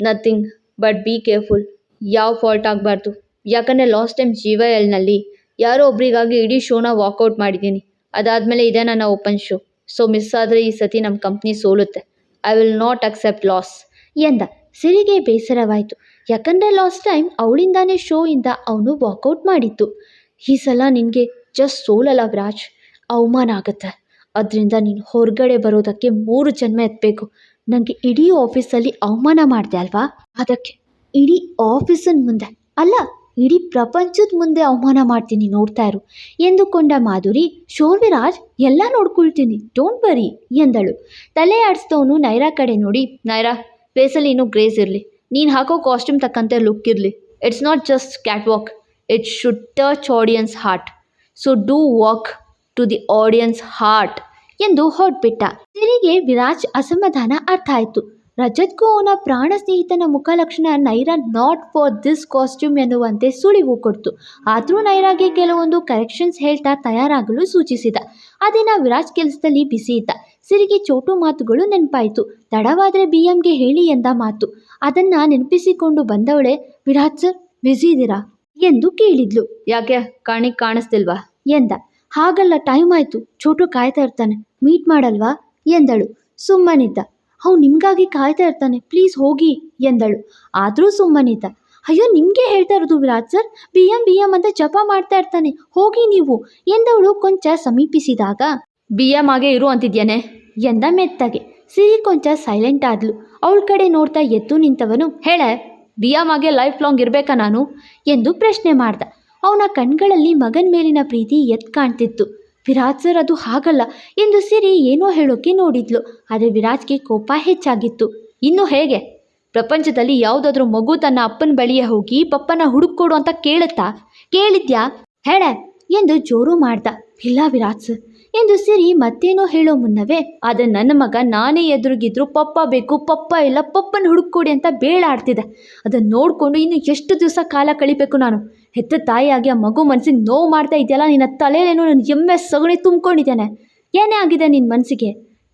ನಥಿಂಗ್ ಬಟ್ ಬಿ ಕೇರ್ಫುಲ್ ಯಾವ ಫಾಲ್ಟ್ ಆಗಬಾರ್ದು? ಯಾಕಂದರೆ ಲಾಸ್ಟ್ ಟೈಮ್ ಜಿ ಎಲ್ನಲ್ಲಿ ಯಾರೋ ಒಬ್ರಿಗಾಗಿ ಇಡೀ ಶೋನ ವಾಕೌಟ್ ಮಾಡಿದ್ದೀನಿ. ಅದಾದಮೇಲೆ ಇದೇ ನನ್ನ ಓಪನ್ ಶೋ ಸೊ ಮಿಸ್ ಆದರೆ ಈ ಸತಿ ನಮ್ಮ company ಸೋಲುತ್ತೆ. I will not accept loss ಎಂದ. ಸಿರಿಗೆ ಬೇಸರವಾಯಿತು. ಯಾಕಂದರೆ ಲಾಸ್ಟ್ ಟೈಮ್ ಅವಳಿಂದಾನೇ ಶೋ ಇಂದ ಅವನು ವಾಕೌಟ್ ಮಾಡಿತ್ತು ಈ ಸಲ ನಿನಗೆ ಜಸ್ಟ್ ಸೋಲಲ್ಲ ವಿರಾಜ್. ಅವಮಾನ ಆಗುತ್ತೆ. ಅದರಿಂದ ನೀನು ಹೊರಗಡೆ ಬರೋದಕ್ಕೆ ಮೂರು ಜನ್ಮ ಎತ್ತಬೇಕು ನನಗೆ ಇಡೀ ಆಫೀಸಲ್ಲಿ ಅವಮಾನ ಮಾಡಿದೆ ಅಲ್ವಾ? ಅದಕ್ಕೆ ಇಡೀ ಆಫೀಸಿನ ಮುಂದೆ, ಅಲ್ಲ, ಇಡೀ ಪ್ರಪಂಚದ ಮುಂದೆ ಅವಮಾನ ಮಾಡ್ತೀನಿ ನೋಡ್ತಾ ಇರು. ಎಂದುಕೊಂಡ ಮಾಧುರಿ ಶೌರ್ಯರಾಜ್ ವಿರಾಜ್ ಎಲ್ಲ ನೋಡ್ಕೊಳ್ತೀನಿ ಡೋಂಟ್ ವರಿ ಎಂದಳು. ತಲೆ ಆಡಿಸ್ದವನು ನೈರಾ ಕಡೆ ನೋಡಿ, ನೈರಾ ಫೇಸಲ್ಲಿ ಇನ್ನೂ ಗ್ರೇಸ್ ಇರಲಿ. ನೀನು ಹಾಕೋ ಕಾಸ್ಟ್ಯೂಮ್ ತಕ್ಕಂತೆ ಲುಕ್ ಇರಲಿ. It's not just catwalk it should touch audience heart so do walk to the audience heart ಎಂದು ಹೊರಟ್ಬಿಟ್ಟ. ಸಿರಿಗೆ ವಿರಾಜ್ ಅಸಮಾಧಾನ ಅರ್ಥ ಆಯಿತು. ರಜತ್ಗೂ ಅವನ ಪ್ರಾಣ ಸ್ನೇಹಿತನ ಮುಖಲಕ್ಷಣ Naira not for this costume ಎನ್ನುವಂತೆ ಸುಳಿವು ಕೊಡ್ತು. ಆದರೂ ನೈರಾಗೆ ಕೆಲವೊಂದು ಕರೆಕ್ಷನ್ಸ್ ಹೇಳ್ತಾ ತಯಾರಾಗಲು ಸೂಚಿಸಿದ. ಆ ದಿನ ವಿರಾಜ್ ಕೆಲಸದಲ್ಲಿ ಬಿಸಿ ಇದ್ದ. ಸಿರಿಗೆ ಚೋಟು ಮಾತುಗಳು ನೆನಪಾಯಿತು. ತಡವಾದರೆ ಬಿ ಎಂಗೆ ಹೇಳಿ ಎಂದ ಮಾತು. ಅದನ್ನು ನೆನಪಿಸಿಕೊಂಡು ಬಂದವಳೆ ವಿರಾಜ್ ಸರ್ ಬ್ಯುಸಿ ಇದ್ದೀರಾ ಎಂದು ಕೇಳಿದ್ಲು. ಯಾಕೆ? ಕಾಣಿಗೆ ಕಾಣಿಸ್ತಿಲ್ವಾ? ಎಂದ. ಹಾಗಲ್ಲ ಟೈಮ್ ಆಯಿತು. ಚೋಟು ಕಾಯ್ತಾ ಇರ್ತಾನೆ. ಮೀಟ್ ಮಾಡಲ್ವಾ? ಎಂದಳು. ಸುಮ್ಮನಿದ್ದ. ಅವ್ನು ನಿಮಗಾಗಿ ಕಾಯ್ತಾ ಇರ್ತಾನೆ. ಪ್ಲೀಸ್ ಹೋಗಿ ಎಂದಳು. ಆದರೂ ಸುಮ್ಮನಿದ್ದ. ಅಯ್ಯೋ ನಿಮಗೆ ಹೇಳ್ತಾ ಇರೋದು Viraj sir B M B M ಅಂತ ಜಪ ಮಾಡ್ತಾ ಇರ್ತಾನೆ. ಹೋಗಿ ನೀವು ಎಂದವಳು ಕೊಂಚ ಸಮೀಪಿಸಿದಾಗ. ಬಿ ಎಂ ಆಗೇ ಇರು ಅಂತಿದ್ಯಾನೆ? ಎಂದ ಮೆತ್ತಗೆ. ಸಿರಿ ಕೊಂಚ ಸೈಲೆಂಟ್ ಆದ್ಲು. ಅವಳ ಕಡೆ ನೋಡ್ತಾ ಎದ್ದು ನಿಂತವನು ಹೇಳೆ ಬಿ ಎಂ ಆಗೇ ಲೈಫ್ ಲಾಂಗ್ ಇರಬೇಕಾ ನಾನು? ಎಂದು ಪ್ರಶ್ನೆ ಮಾಡ್ದ. ಅವನ ಕಣ್ಗಳಲ್ಲಿ ಮಗನ ಮೇಲಿನ ಪ್ರೀತಿ ಎದ್ದು ಕಾಣ್ತಿತ್ತು. ವಿರಾಜ್ ಸರ್ ಅದು ಹಾಗಲ್ಲ. ಎಂದು ಸಿರಿ ಏನೋ ಹೇಳೋಕೆ ನೋಡಿದ್ಲು. ಆದರೆ ವಿರಾಜ್ಗೆ ಕೋಪ ಹೆಚ್ಚಾಗಿತ್ತು. ಇನ್ನು ಹೇಗೆ? ಪ್ರಪಂಚದಲ್ಲಿ ಯಾವುದಾದ್ರೂ ಮಗು ತನ್ನ ಅಪ್ಪನ ಬಳಿಯೇ ಹೋಗಿ ಪಪ್ಪನ ಹುಡುಕೊಡು ಅಂತ ಕೇಳುತ್ತಾ? ಕೇಳಿದ್ಯಾ? ಹೇಳ ಎಂದು ಜೋರು ಮಾಡ್ದ. ಇಲ್ಲ ವಿರಾಜ್ ಸರ್ ಎಂದು ಸಿರಿ ಮತ್ತೇನೋ ಹೇಳೋ ಮುನ್ನವೇ, ಆದರೆ ನನ್ನ ಮಗ ನಾನೇ ಎದುರುಗಿದ್ರು ಪಪ್ಪ ಬೇಕು, ಪಪ್ಪ ಇಲ್ಲ, ಪಪ್ಪನ ಹುಡುಕೊಡಿ ಅಂತ ಬೇಳಾಡ್ತಿದೆ ಅದನ್ನು ನೋಡಿಕೊಂಡು ಇನ್ನು ಎಷ್ಟು ದಿವಸ ಕಾಲ ಕಳಿಬೇಕು ನಾನು? ಹೆತ್ತ ತಾಯಿಯಾಗಿ ಆ ಮಗು ಮನ್ಸಿಗೆ ನೋವು ಮಾಡ್ತಾ ಇದೆಯಲ್ಲ, ನಿನ್ನ ತಲೆಯಲ್ಲೇನೋ ನನ್ನ ಎಮ್ಮೆ ಸಗಣಿ ತುಂಬ್ಕೊಂಡಿದ್ದಾನೆ. ಏನೇ ಆಗಿದೆ ನಿನ್ನ ಮನಸ್ಸಿಗೆ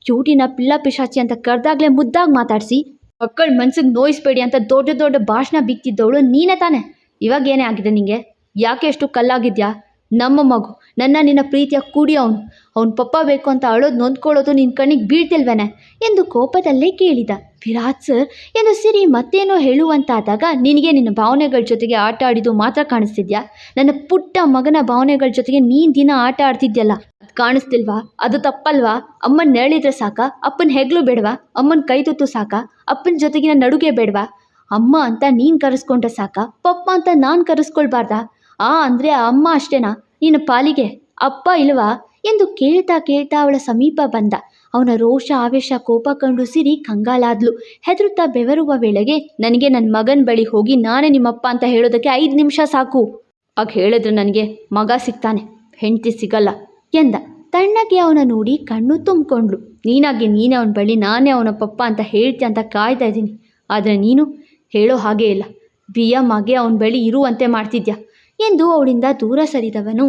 ಚೂಟಿನ ಪಿಳ್ಳ ಪಿಶಾಚಿ ಅಂತ ಕರೆದಾಗಲೇ ಮುದ್ದಾಗಿ ಮಾತಾಡಿಸಿ, ಮಕ್ಕಳ ಮನ್ಸಿಗೆ ನೋಯಿಸ್ಬೇಡಿ ಅಂತ ದೊಡ್ಡ ದೊಡ್ಡ ಭಾಷಣ ಬಿಕ್ತಿದ್ದವಳು ನೀನೇ ತಾನೆ. ಇವಾಗ ಏನೇ ಆಗಿದೆ ನಿಂಗೆ? ಯಾಕೆ ಎಷ್ಟು ಕಲ್ಲಾಗಿದ್ಯಾ? ನಮ್ಮ ಮಗು, ನನ್ನ ನಿನ್ನ ಪ್ರೀತಿಯ ಕೂಡಿ ಅವನು. ಅವನ ಪಪ್ಪ ಬೇಕು ಅಂತ ಅಳೋದು ನೊಂದ್ಕೊಳ್ಳೋದು ನಿನ್ನ ಕಣ್ಣಿಗೆ ಬೀಳ್ತಿಲ್ವೇನೆ? ಎಂದು ಕೋಪದಲ್ಲೇ ಕೇಳಿದ. ವಿರಾಟ್ ಸರ್, ಎಂದು ಸಿರಿ ಮತ್ತೇನೋ ಹೇಳುವಂತಾದಾಗ ನಿನಗೆ ನಿನ್ನ ಭಾವನೆಗಳ ಜೊತೆಗೆ ಆಟ ಆಡಿದ್ದು ಮಾತ್ರ ಕಾಣಿಸ್ತಿದ್ಯಾ? ನನ್ನ ಪುಟ್ಟ ಮಗನ ಭಾವನೆಗಳ ಜೊತೆಗೆ ನೀನು ದಿನ ಆಟ ಆಡ್ತಿದ್ಯಲ್ಲ? ಅದು ಕಾಣಿಸ್ತಿಲ್ವಾ? ಅದು ತಪ್ಪಲ್ವಾ? ಅಮ್ಮನ ನೆರಳಿದ್ರೆ ಸಾಕ? ಅಪ್ಪನ ಹೆಗ್ಲು ಬೇಡವಾ? ಅಮ್ಮನ ಕೈ ತುತ್ತು ಸಾಕ? ಅಪ್ಪನ ಜೊತೆಗಿನ ನಡುಗೆ ಬೇಡವಾ? ಅಮ್ಮ ಅಂತ ನೀನು ಕರೆಸ್ಕೊಂಡ್ರೆ ಸಾಕ? ಪಪ್ಪ ಅಂತ ನಾನು ಕರೆಸ್ಕೊಳ್ಬಾರ್ದಾ? ಆ ಅಂದರೆ ಅಮ್ಮ ಅಷ್ಟೇನಾ? ನಿನ್ನ ಪಾಲಿಗೆ ಅಪ್ಪ ಇಲ್ವಾ? ಎಂದು ಕೇಳ್ತಾ ಕೇಳ್ತಾ ಅವಳ ಸಮೀಪ ಬಂದ. ಅವನ ರೋಷ, ಆವೇಶ, ಕೋಪ ಕಂಡು ಸಿರಿ ಕಂಗಾಲಾದ್ಲು. ಹೆದರುತ್ತಾ ಬೆವರುವ ವೇಳೆಗೆ, ನನಗೆ ನನ್ನ ಮಗನ ಬಳಿ ಹೋಗಿ ನಾನೇ ನಿಮ್ಮಪ್ಪ ಅಂತ ಹೇಳೋದಕ್ಕೆ ಐದು ನಿಮಿಷ ಸಾಕು. ಆಗ ಹೇಳಿದ್ರೆ ನನಗೆ ಮಗ ಸಿಗ್ತಾನೆ, ಹೆಂಡತಿ ಸಿಗಲ್ಲ, ಎಂದ. ತಣ್ಣಗೆ ಅವನ ನೋಡಿ ಕಣ್ಣು ತುಂಬಿಕೊಂಡ್ಳು ನೀನಾಗಿ ನೀನೇ ಅವನ ಬಳಿ ನಾನೇ ಅವನ ಪಪ್ಪ ಅಂತ ಹೇಳ್ತೀಯ ಅಂತ ಕಾಯ್ತಾ ಇದ್ದೀನಿ. ಆದರೆ ನೀನು ಹೇಳೋ ಹಾಗೇ ಇಲ್ಲ. ಬಿ ಮಗೆ ಅವನ ಬಳಿ ಇರುವಂತೆ ಮಾಡ್ತಿದ್ಯಾ? ಎಂದು ಅವಳಿಂದ ದೂರ ಸರಿದವನು.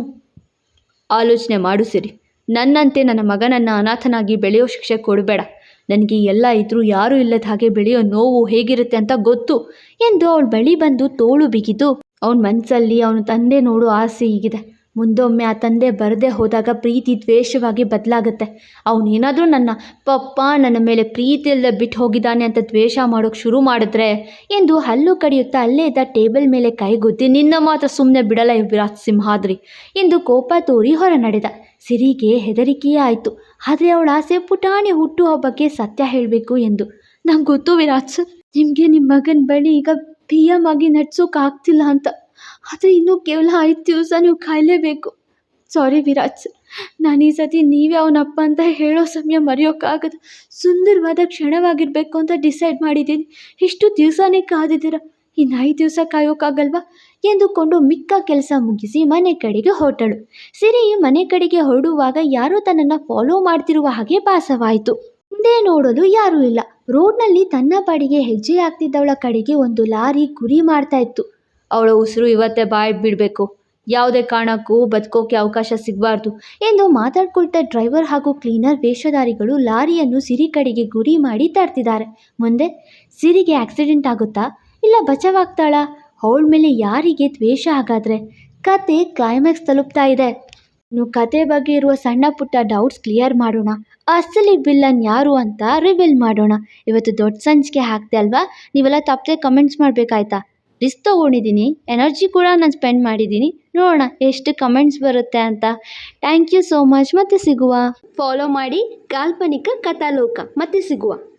ಆಲೋಚನೆ ಮಾಡು ಸಿರಿ. ನನ್ನಂತೆ ನನ್ನ ಮಗನನ್ನು ಅನಾಥನಾಗಿ ಬೆಳೆಯೋ ಶಿಕ್ಷೆ ಕೊಡಬೇಡ. ನನಗೆ ಎಲ್ಲ ಇದ್ರೂ ಯಾರೂ ಇಲ್ಲದ ಹಾಗೆ ಬೆಳೆಯೋ ನೋವು ಹೇಗಿರುತ್ತೆ ಅಂತ ಗೊತ್ತು ಎಂದು ಅವಳ ಬಳಿ ಬಂದು ತೋಳು ಬಿಗಿದು, ಅವನ ಮನಸ್ಸಲ್ಲಿ ಅವನ ತಂದೆ ನೋಡೋ ಆಸೆ ಹೀಗಿದೆ. ಮುಂದೊಮ್ಮೆ ಆ ತಂದೆ ಬರದೇ ಹೋದಾಗ ಪ್ರೀತಿ ದ್ವೇಷವಾಗಿ ಬದಲಾಗುತ್ತೆ. ಅವನೇನಾದರೂ ನನ್ನ ಪಪ್ಪ ನನ್ನ ಮೇಲೆ ಪ್ರೀತಿ ಇಲ್ಲದೆ ಬಿಟ್ಟು ಹೋಗಿದ್ದಾನೆ ಅಂತ ದ್ವೇಷ ಮಾಡೋಕೆ ಶುರು ಮಾಡಿದ್ರೆ ಎಂದು ಹಲ್ಲು ಕಡಿಯುತ್ತಾ ಅಲ್ಲೇ ಇದ್ದ ಟೇಬಲ್ ಮೇಲೆ ಕೈಗುದ್ದಿ ನಿನ್ನ ಮಾತ್ರ ಸುಮ್ಮನೆ ಬಿಡಲ್ಲ ಈ ವಿರಾಟ್ ಸಿಂಹಾದ್ರಿ ಎಂದು ಕೋಪ ತೋರಿ ಹೊರ ನಡೆದ. ಸಿರಿಗೆ ಹೆದರಿಕೆಯೇ ಆಯಿತು. ಆದರೆ ಅವಳ ಆಸೆ ಪುಟಾಣಿ ಹುಟ್ಟು ಹಬ್ಬಕ್ಕೆ ಸತ್ಯ ಹೇಳಬೇಕು ಎಂದು. ನಂಗೆ ಗೊತ್ತು ವಿರಾಟ್ ನಿಮಗೆ ನಿಮ್ಮ ಮಗನ ಬಳಿ ಈಗ ಪಿ ಎಂ ಆಗಿ ನಡ್ಸೋಕ್ಕಾಗ್ತಿಲ್ಲ ಅಂತ. ಆದರೆ ಇನ್ನೂ ಕೇವಲ ಐದು ದಿವಸ ನೀವು ಕಾಯಲೇಬೇಕು. ಸಾರಿ ವಿರಾಟ್ ಸರ್ ನಾನು ಈ ಸತಿ ನೀವೇ ಅವನಪ್ಪ ಅಂತ ಹೇಳೋ ಸಮಯ ಮರೆಯೋಕ್ಕಾಗದು. ಸುಂದರವಾದ ಕ್ಷಣವಾಗಿರಬೇಕು ಅಂತ ಡಿಸೈಡ್ ಮಾಡಿದ್ದೀನಿ. ಇಷ್ಟು ದಿವಸನೇ ಕಾದಿದ್ದೀರ? ಇನ್ನು ಐದು ದಿವಸ ಕಾಯೋಕ್ಕಾಗಲ್ವಾ? ಎಂದುಕೊಂಡು ಮಿಕ್ಕ ಕೆಲಸ ಮುಗಿಸಿ ಮನೆ ಕಡೆಗೆ ಹೊರಟಳು. ಸಿರಿ ಮನೆ ಕಡೆಗೆ ಹೊರಡುವಾಗ ಯಾರೋ ತನ್ನನ್ನು ಫಾಲೋ ಮಾಡ್ತಿರುವ ಹಾಗೆ ಭಾಸವಾಯಿತು. ಹಿಂದೆ ನೋಡಲು ಯಾರೂ ಇಲ್ಲ. ರೋಡ್ನಲ್ಲಿ ತನ್ನ ಪಾಡಿಗೆ ಹೆಜ್ಜೆ ಹಾಕ್ತಿದ್ದವಳ ಕಡೆಗೆ ಒಂದು ಲಾರಿ ಗುರಿ ಮಾಡ್ತಾ ಇತ್ತು. ಅವಳ ಉಸಿರು ಇವತ್ತೇ ಬಾಯಿ ಬಿಡಬೇಕು. ಯಾವುದೇ ಕಾರಣಕ್ಕೂ ಬದುಕೋಕೆ ಅವಕಾಶ ಸಿಗಬಾರ್ದು ಎಂದು ಮಾತಾಡ್ಕೊಳ್ತಾ ಡ್ರೈವರ್ ಹಾಗೂ ಕ್ಲೀನರ್ ವೇಷಧಾರಿಗಳು ಲಾರಿಯನ್ನು ಸಿರಿ ಕಡೆಗೆ ಗುರಿ ಮಾಡಿ ತರ್ತಿದ್ದಾರೆ. ಮುಂದೆ, ಸಿರಿಗೆ ಆಕ್ಸಿಡೆಂಟ್ ಆಗುತ್ತಾ? ಇಲ್ಲ ಬಚಾವಾಗ್ತಾಳ? ಅವಳ ಮೇಲೆ ಯಾರಿಗೆ ದ್ವೇಷ ಹಾಗಾದರೆ? ಕತೆ ಕ್ಲೈಮ್ಯಾಕ್ಸ್ ತಲುಪ್ತಾ ಇದೆ. ಇನ್ನು ಕತೆ ಬಗ್ಗೆ ಇರುವ ಸಣ್ಣ ಪುಟ್ಟ ಡೌಟ್ಸ್ ಕ್ಲಿಯರ್ ಮಾಡೋಣ. ಅಸಲಿ ವಿಲ್ಲನ್ ಯಾರು ಅಂತ ರಿವೀಲ್ ಮಾಡೋಣ. ಇವತ್ತು ದೊಡ್ಡ ಸಂಚಿಕೆ ಹಾಕ್ತೆ ಅಲ್ವಾ? ನೀವೆಲ್ಲ ತಪ್ಪದೆ ಕಮೆಂಟ್ಸ್ ಮಾಡಬೇಕಾಯ್ತಾ? ರಿಸ್ಕ್ ತೊಗೊಂಡಿದ್ದೀನಿ ಎನರ್ಜಿ ಕೂಡ ನಾನು ಸ್ಪೆಂಡ್ ಮಾಡಿದ್ದೀನಿ ನೋಡೋಣ ಎಷ್ಟು ಕಮೆಂಟ್ಸ್ ಬರುತ್ತೆ ಅಂತ. ಥ್ಯಾಂಕ್ ಯು ಸೋ ಮಚ್ ಮತ್ತೆ ಸಿಗುವ. ಫಾಲೋ ಮಾಡಿ ಕಾಲ್ಪನಿಕ ಕಥಾಲೋಕ. ಮತ್ತೆ ಸಿಗುವ.